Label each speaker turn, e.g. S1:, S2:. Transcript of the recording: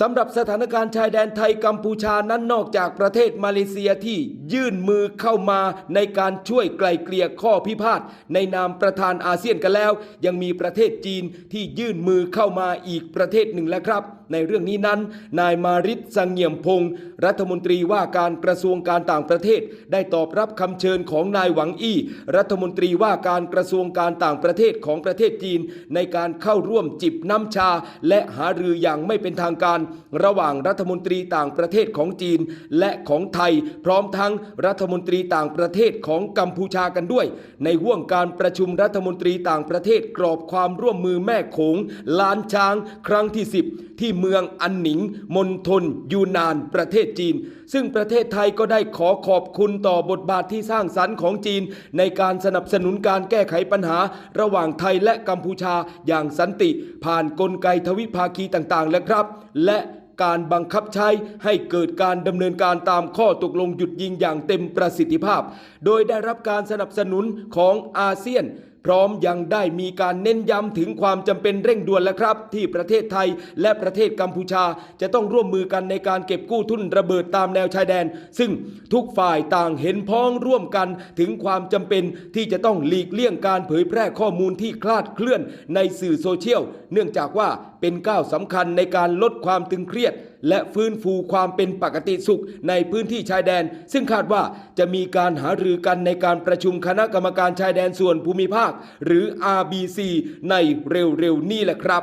S1: สำหรับสถานการณ์ชายแดนไทยกัมพูชานั้นนอกจากประเทศมาเลเซียที่ยื่นมือเข้ามาในการช่วยไกล่เกลี่ยข้อพิพาทในนามประธานอาเซียนกันแล้ว ยังมีประเทศจีนที่ยื่นมือเข้ามาอีกประเทศหนึ่งแล้วครับ ในเรื่องนี้นั้น นายมาริศสังเงียมพงศ์รัฐมนตรีว่าการกระทรวงการต่างประเทศ ได้ตอบรับคำเชิญของนายหวังอี้รัฐมนตรีว่าการกระทรวงการต่างประเทศของประเทศจีน ในการเข้าร่วมจิบน้ำชา และหารืออย่างไม่เป็นทางการการระหว่างรัฐมนตรีต่างประเทศของจีน และของไทย พร้อมทั้งรัฐมนตรีต่างประเทศของกัมพูชากันด้วย ในห่วงการประชุมรัฐมนตรีต่างประเทศกรอบความร่วมมือแม่โขงล้านช้างครั้งที่ 10 ที่เมืองอันหนิงมณฑลยูนานประเทศจีน ซึ่งประเทศไทยก็ได้ขอขอบคุณต่อบทบาทที่สร้างสรรค์ของจีน ในการสนับสนุนการแก้ไขปัญหา ระหว่างไทยและกัมพูชาอย่างสันติ ผ่านกลไกทวิภาคีต่างๆ และครับ และการบังคับใช้ให้เกิดการดำเนินการตามข้อตกลงหยุดยิงอย่างเต็มประสิทธิภาพ โดยได้รับการสนับสนุนของอาเซียน พร้อมยังได้มีการเน้นย้ำถึงความจำเป็นเร่งด่วนแล้วครับ ที่ประเทศไทยและประเทศกัมพูชา จะต้องร่วมมือกันในการเก็บกู้ทุนระเบิดตามแนวชายแดน ซึ่งทุกฝ่ายต่างเห็นพ้องร่วมกันถึงความจำเป็นที่จะต้องหลีกเลี่ยงการเผยแพร่ข้อมูลที่คลาดเคลื่อนในสื่อโซเชียล เนื่องจากว่าเป็นก้าวสำคัญในการลดความตึงเครียด และฟื้นฟูความเป็นปกติสุขในพื้นที่ชายแดน ซึ่งคาดว่าจะมีการหารือกันในการประชุมคณะกรรมการชายแดนส่วนภูมิภาค หรือ RBC ในเร็วๆนี้แหละครับ